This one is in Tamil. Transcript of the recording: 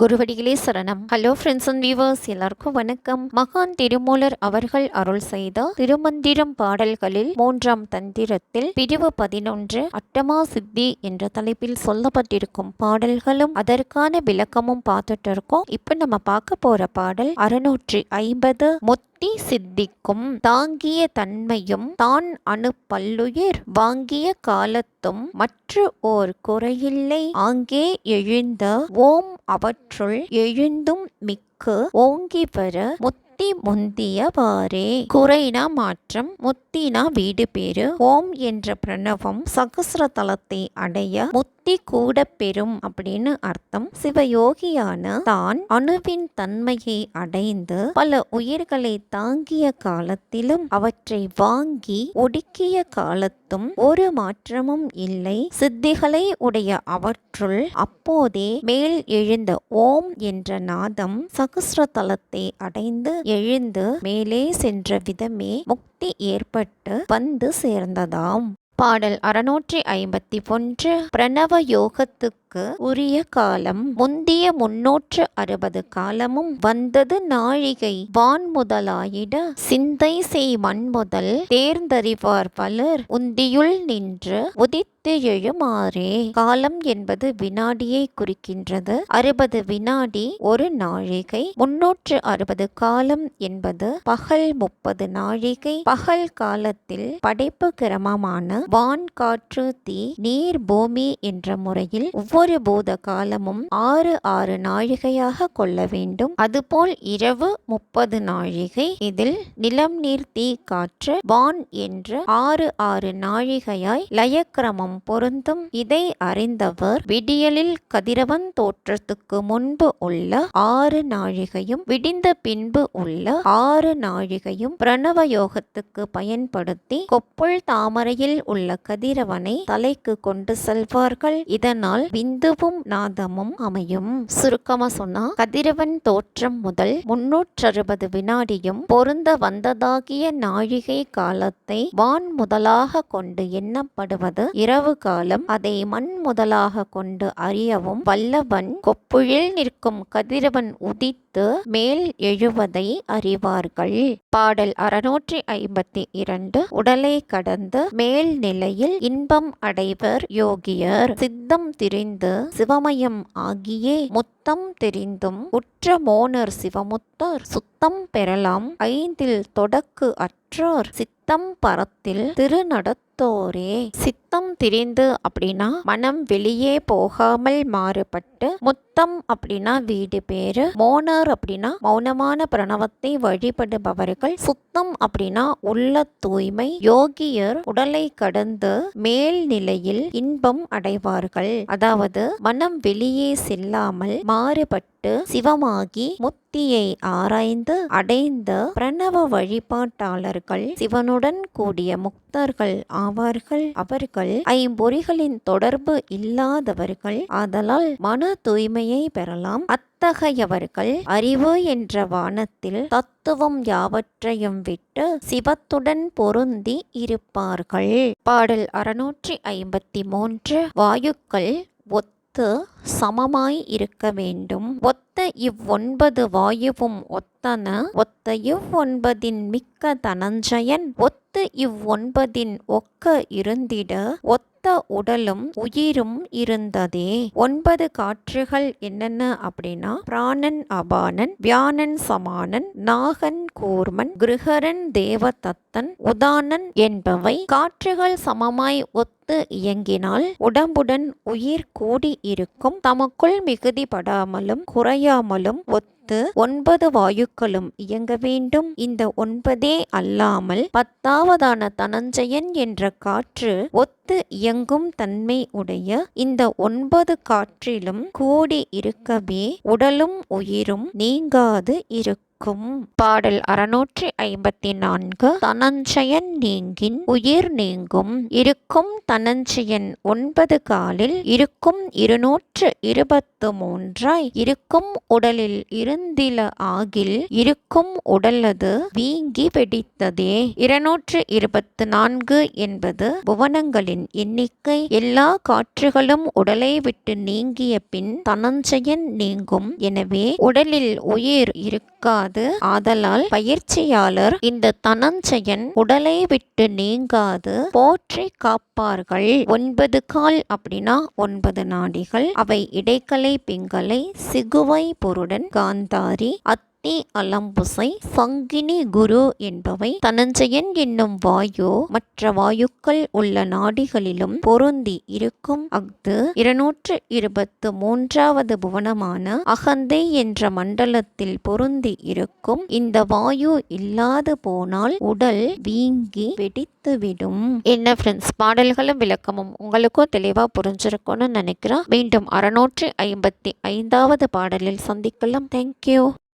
குருவடிகளே சரணம். ஹலோ ஃப்ரெண்ட்ஸ் அண்ட் வியூவர்ஸ் எல்லாருக்கும் வணக்கம். மகான் திருமூலர் அவர்கள் அருள் செய்த திருமந்திரம் பாடல்களில் மூன்றாம் தந்திரத்தில் பிரிவு பதினொன்று அட்டமா சித்தி என்ற தலைப்பில் சொல்லப்பட்டிருக்கும் பாடல்களும் அதற்கான விளக்கமும் பார்த்துட்டு இருக்கோம். இப்போ நம்ம பார்க்க போற பாடல் அறுநூற்றி ஐம்பது முத்தி சித்திக்கும் தாங்கிய தன்மையும் தான் அணு பல்லுயிர் வாங்கிய காலத்தும் மற்ற ஓர் குறையில்லை. ஆங்கே எழுந்த ஓம் அவற்றுள் எழுந்தும் மிக்கு ஓங்கி வர முத்தி முந்தியவாறே குறைனா மாற்றம் முத்தினா வீடு பேரு ஓம் என்ற பிரணவம் சகசிர தலத்தை அடைய முத்தி கூட பெறும் அப்படின்னு அர்த்தம். சிவயோகியான தான் அணுவின் தன்மையை அடைந்து பல உயிர்களை தாங்கிய காலத்திலும் அவற்றை வாங்கி ஒடுக்கிய காலத்தும் ஒரு மாற்றமும் இல்லை. சித்திகளை உடைய அவற்றுள் அப்போதே மேல் எழுந்த ஓம் என்ற நாதம் சகசிர தலத்தை அடைந்து எழுந்து மேலே சென்ற விதமே முக்தி ஏற்பட்டு வந்து சேர்ந்ததாம். பாடல் அறுநூற்றி ஐம்பத்தி ஒன்று பிரணவ யோகத்துக்கு உரிய காலம் முந்திய முன்னூற்று அறுபது காலமும் வந்தது நாழிகை. வான் முதலாயிட சிந்தை செய் மண் முதல் தேர்ந்தறிவார் பலர் உந்தியுள் நின்று உதித்து எழுமாறே. காலம் என்பது வினாடியை குறிக்கின்றது. அறுபது வினாடி ஒரு நாழிகை. முன்னூற்று அறுபது காலம் என்பது பகல் முப்பது நாழிகை. பகல் காலத்தில் படைப்பு கிரமமான வான் காற்று தீ நீர் பூமி என்ற முறையில் ஒவ்வொரு பூத காலமும் ஆறு ஆறு நாழிகையாக கொள்ள வேண்டும். அதுபோல் இரவு முப்பது நாழிகை இதில் நிலம் நீர் தீ காற்று வான் என்று ஆறு ஆறு நாழிகையாய் லயக்கிரமம் பொருந்தும். இதை அறிந்தவர் விடியலில் கதிரவன் தோற்றத்துக்கு முன்பு உள்ள ஆறு நாழிகையும் விடிந்த பின்பு உள்ள ஆறு நாழிகையும் பிரணவ யோகத்துக்கு பயன்படுத்தி கொப்புள் தாமரையில் உள்ள கதிரவனை தலைக்கு கொண்டு செல்வார்கள். இதனால் இந்துவும் நாதமும் அமையும். சுருக்கமா சொன்னா கதிரவன் தோற்றம் முதல் முன்னூற்றறுபது வினாடியும் பொருந்த வந்ததாகிய நாழிகை காலத்தை வான் முதலாக கொண்டு எண்ணப்படுவது இரவு காலம். அதை மண் முதலாக கொண்டு அறியவும் வல்லவன் கொப்புழில் நிற்கும் கதிரவன் உதித்து மேல் எழுவதை அறிவார்கள். பாடல் அறுநூற்றி ஐம்பத்தி இரண்டு உடலை கடந்து மேல் நிலையில் இன்பம் அடைவர் யோகியர். சித்தம் திரிந்து சிவமயம் ஆகியே முத்தம் தெரிந்தும் உற்ற மோனர் சிவமுத்தர் சுத்தம் பெறலாம். ஐந்தில் தொடக்கு அற்றோர் சித்தம் பரத்தில் திருநடத்தோரே சித்தம் திரிந்து அப்படின்னா மனம் வெளியே போகாமல் மாறுபட்டு முத்தம் அப்படின்னா வீடு பேரு மோனர் அப்படின்னா மௌனமான பிரணவத்தை வழிபடுபவர்கள் சுத்தம் அப்படின்னா உள்ள தூய்மை யோகியர் உடலை கடந்து மேல் நிலையில் இன்பம் அடைவார்கள். அதாவது மனம் வெளியே செல்லாமல் மாறுபட்டு சிவமாகி முத்தியை ஆராய்ந்து அடைந்த பிரணவ வழிபாட்டாளர்கள் சிவனுடன் கூடிய முக்தர்கள் ஆவார்கள். அவர்கள் ஐம்பொறிகளின் தொடர்பு இல்லாதவர்கள். ஆதலால் மன தூய்மையை பெறலாம். அத்தகையவர்கள் அறிவு என்ற வானத்தில் தத்துவம் யாவற்றையும் விட்டு சிவத்துடன் பொருந்தி இருப்பார்கள். பாடல் அறுநூற்றி ஐம்பத்தி மூன்று. வாயுக்கள் ஒத்து சமமாய் இருக்க வேண்டும். ஒத்த இவ்வொன்பது வாயுவும் ஒத்தன ஒத்த இவ்வொன்பதின் மிக்க தனஞ்சயன் ஒத்து இவ்வொன்பதின் ஒக்க இருந்திட ஒத்த உடலும் உயிரும் இருந்ததே. ஒன்பது காற்றுகள் என்னென்ன அப்படின்னா பிராணன் அபானன் வியானன் சமானன் நாகன் கூர்மன் கிருஹரன் தேவதத்தன் உதானன் என்பவை காற்றுகள் சமமாய் ஒத்து இயங்கினால் உடம்புடன் உயிர் கூடி இருக்கும். தமக்குள் மிகுதிப்படாமலும் குறையாமலும் ஒத்து ஒன்பது வாயுக்களும் இயங்க வேண்டும். இந்த ஒன்பதே அல்லாமல் பத்தாவதான தனஞ்சயன் என்ற காற்று ஒத்து இயங்கும் தன்மை உடைய இந்த ஒன்பது காற்றிலும் கூடி இருக்கவே உடலும் உயிரும் நீங்காது இருக்கும். இருக்கும் பாடல் அறுநூற்றி ஐம்பத்தி நான்கு. தனஞ்சயன் நீங்கின் உயிர் நீங்கும் இருக்கும் தனஞ்சயன் ஒன்பது காலில் இருக்கும் இருநூற்று இருபத்து மூன்றாய் இருக்கும் உடலில் இருந்தில ஆகில் இருக்கும் உடலது வீங்கி வெடித்ததே. இருநூற்று இருபத்து நான்கு என்பது புவனங்களின் எண்ணிக்கை. எல்லா காற்றுகளும் உடலை விட்டு நீங்கிய பின் தனஞ்சயன் நீங்கும். எனவே உடலில் உயிர் இருக்காது ஆதலால் பயிற்சியாளர் இந்த தனஞ்சயன் உடலை விட்டு நீங்காது. போற்றி காப்பார்கள். ஒன்பது கால் அப்படின்னா ஒன்பது நாடிகள். அவை இடைக்கலை பிங்கலை சிகுவை பொருடன் காந்தாரி அத் அத்தி அலம்புசை சங்கினி குரு என்பவை தனஞ்சயன் என்னும் வாயு மற்ற வாயுக்கள் உள்ள நாடிகளிலும் பொருந்தி இருக்கும். அஃது இருநூற்று இருபத்து மூன்றாவது புவனமான அகந்தை என்ற மண்டலத்தில் பொருந்தி இருக்கும். இந்த வாயு இல்லாது போனால் உடல் வீங்கி வெடித்துவிடும். என்ன ஃப்ரெண்ட்ஸ் பாடல்களும் விளக்கமும் உங்களுக்கும் தெளிவா புரிஞ்சிருக்கும்னு நினைக்கிறேன். மீண்டும் அறுநூற்று ஐம்பத்தி ஐந்தாவது பாடலில் சந்திக்கலாம். தேங்க்யூ